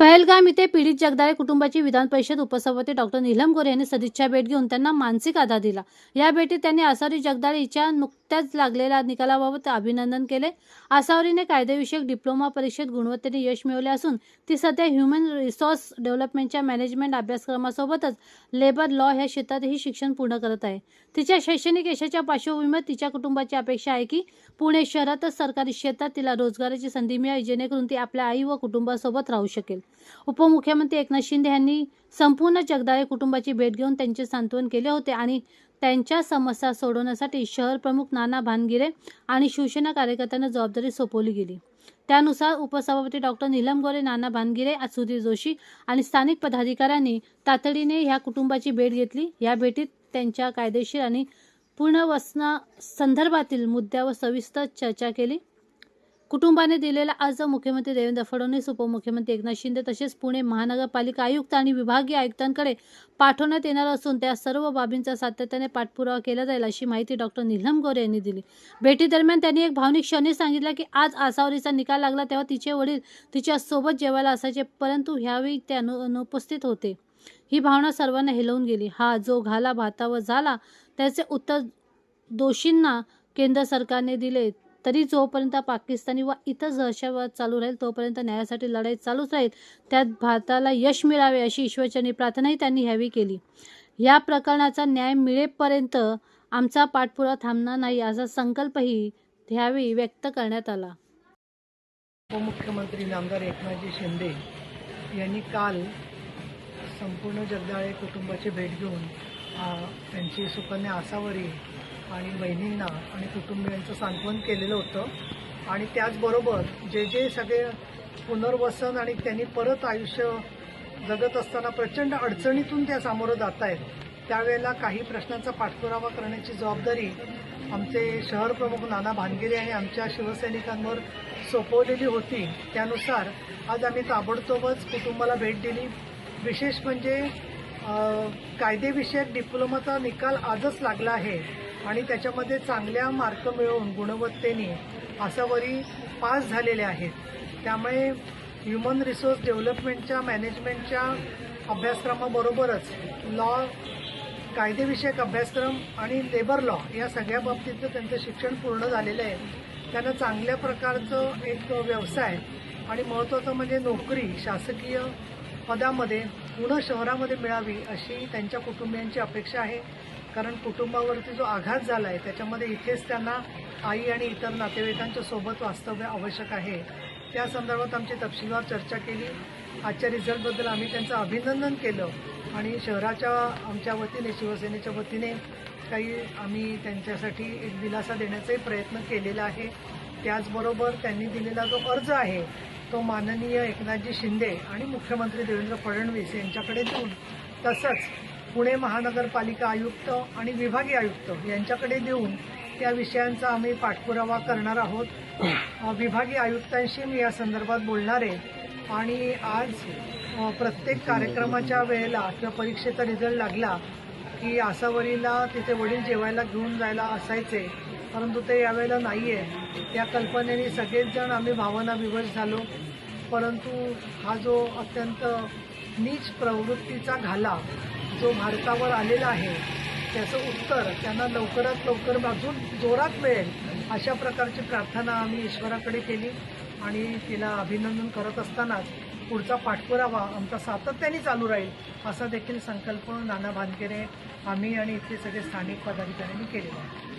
पहलगाम इथे पीडित जगदाळे कुटुंबाची विधान परिषद उपसभापती डॉक्टर नीलम गोरे यांनी सदिच्छा भेट घेऊन त्यांना मानसिक आधार दिला. या भेटीत त्यांनी आसावरी जगदाळे हिच्या नुकत्याच लागलेल्या निकालाबाबत अभिनंदन केले. आसावरीने कायदेविषयक डिप्लोमा परीक्षेत गुणवत्तेने यश मिळवले असून ती सध्या ह्युमन रिसोर्स डेव्हलपमेंटच्या मॅनेजमेंट अभ्यासक्रमासोबतच लेबर लॉ ह्या क्षेत्रातही शिक्षण पूर्ण करत आहे. तिच्या शैक्षणिक यशाच्या पार्श्वभूमीवर तिच्या कुटुंबाची अपेक्षा आहे की पुणे शहरातच सरकारी क्षेत्रात तिला रोजगाराची संधी मिळावी जेणेकरून ती आपल्या आई व कुटुंबासोबत राहू शकेल. उपमुख्यमंत्री एकनाथ शिंदे यांनी संपूर्ण जगदाळे कुटुंबाची भेट घेऊन त्यांचे सांत्वन केले होते आणि त्यांच्या समस्या सोडवण्यासाठी शहर प्रमुख नाना भानगिरे आणि शिवसेना कार्यकर्त्यांना जबाबदारी सोपवली गेली. त्यानुसार उपसभापती डॉक्टर नीलम गोरे नाना भानगिरे सुधीर जोशी आणि स्थानिक पदाधिकाऱ्यांनी तातडीने ह्या कुटुंबाची भेट घेतली. या भेटीत त्यांच्या कायदेशीर आणि पुनर्वसना संदर्भातील मुद्द्यावर सविस्तर चर्चा केली. कुटुंबाने दिलेला अर्ज मुख्यमंत्री देवेंद्र फडणवीस उपमुख्यमंत्री एकनाथ शिंदे तसेच पुणे महानगरपालिका आयुक्त आणि विभागीय आयुक्तांकडे पाठवण्यात येणार असून त्या सर्व बाबींचा सातत्याने पाठपुरावा केला जाईल अशी माहिती डॉक्टर नीलम गोरे यांनी दिली. भेटीदरम्यान त्यांनी एक भावनिक क्षणी सांगितलं की आज आसावरीचा निकाल लागला तेव्हा तिचे वडील तिच्या सोबत जेवायला असायचे परंतु ह्यावेळी ते अनुपस्थित होते. ही भावना सर्वांना हेलवून गेली. हा जो घाला भातावर झाला त्याचे उत्तर दोषींना केंद्र सरकारने दिले. तरी जोपर्यंत पाकिस्तानी व इतर दहशतवाद चालू राहील तोपर्यंत न्यायासाठी लढाई चालूच राहील. त्यात भारताला यश मिळावे अशी ईश्वरचरणी प्रार्थनाही त्यांनी ह्यावी केली. या प्रकरणाचा न्याय मिळेपर्यंत आमचा पाठपुरा थांबणार नाही असा संकल्पही ह्यावेळी व्यक्त करण्यात आला. उपमुख्यमंत्री नामदार एकनाथजी शिंदे यांनी काल संपूर्ण जगदाळे कुटुंबाची भेट घेऊन त्यांची सुकन्या आसावरी आणि बहिणींना आणि कुटुंबियांचं सांत्वन केलेलं होतं. आणि त्याचबरोबर जे जे सगळे पुनर्वसन आणि त्यांनी परत आयुष्य जगत असताना प्रचंड अडचणीतून त्या सामोरं जात आहेत त्यावेळेला काही प्रश्नांचा पाठपुरावा करण्याची जबाबदारी आमचे शहर प्रमुख नाना भानगिरे आणि आमच्या शिवसैनिकांवर सोपवलेली होती. त्यानुसार आज आम्ही ताबडतोबच कुटुंबाला भेट दिली. विशेष म्हणजे कायदेविषयक डिप्लोमाचा निकाल आजच लागला आहे. आणि त्याच्यामध्ये चांगल्या मार्क मिळवून गुणवत्तेने आसावरी पास झालेले आहेत. त्यामुळे ह्युमन रिसोर्स डेव्हलपमेंटच्या मॅनेजमेंटच्या अभ्यासक्रमाबरोबरच लॉ कायदेविषयक अभ्यासक्रम आणि लेबर लॉ या सगळ्या बाबतीतलं त्यांचं शिक्षण पूर्ण झालेलं आहे. त्यांना चांगल्या प्रकारचं एक व्यवसाय आणि महत्त्वाचं म्हणजे नोकरी शासकीय पदामध्ये पुणे शहरामध्ये मिळावी अशी त्यांच्या कुटुंबियांची अपेक्षा आहे. कारण कुटुंबावरती जो आघात झाला आहे त्याच्यामध्ये इथेच त्यांना आई आणि इतर नातेवाईकांच्या सोबत वास्तव्य आवश्यक आहे. त्या संदर्भात आमची तपशीलवार चर्चा केली. आजच्या रिझल्टबद्दल आम्ही त्यांचं अभिनंदन केलं आणि शहराच्या आमच्या वतीने शिवसेनेच्या वतीने काही आम्ही त्यांच्यासाठी एक दिलासा देण्याचाही प्रयत्न केलेला आहे. त्याचबरोबर त्यांनी दिलेला जो अर्ज आहे तो माननीय एकनाथजी शिंदे आणि मुख्यमंत्री देवेंद्र फडणवीस यांच्याकडे देऊन तसंच पुणे महानगरपालिका आयुक्त आणि विभागीय आयुक्त यांच्याकडे देऊन त्या विषयांचा आम्ही पाठपुरावा करणार आहोत. विभागीय आयुक्तांशी मी या संदर्भात बोलणार आहे आणि आज प्रत्येक कार्यक्रमाच्या वेळेला किंवा परीक्षेचा रिझल्ट लागला की आसावरीला तिथे वडील जेवायला घेऊन जायला असायचे परंतु ते यावेळेला नाही आहे त्या कल्पनेने सगळेच जण आम्ही भावना विवश झालो. परंतु हा जो अत्यंत नीच प्रवृत्तीचा घाला जो भारतावर आलेला आहे त्याचं उत्तर त्यांना लवकरात लवकर अजून जोरात मिळेल अशा प्रकारची प्रार्थना आम्ही ईश्वराकडे केली आणि तिला अभिनंदन करत असतानाच पुढचा पाठपुरावा आमचा सातत्याने चालू राहील असा देखील संकल्प नाना भानकेरे आम्ही आणि इथले सगळे स्थानिक पदाधिकाऱ्यांनी केलेला आहे.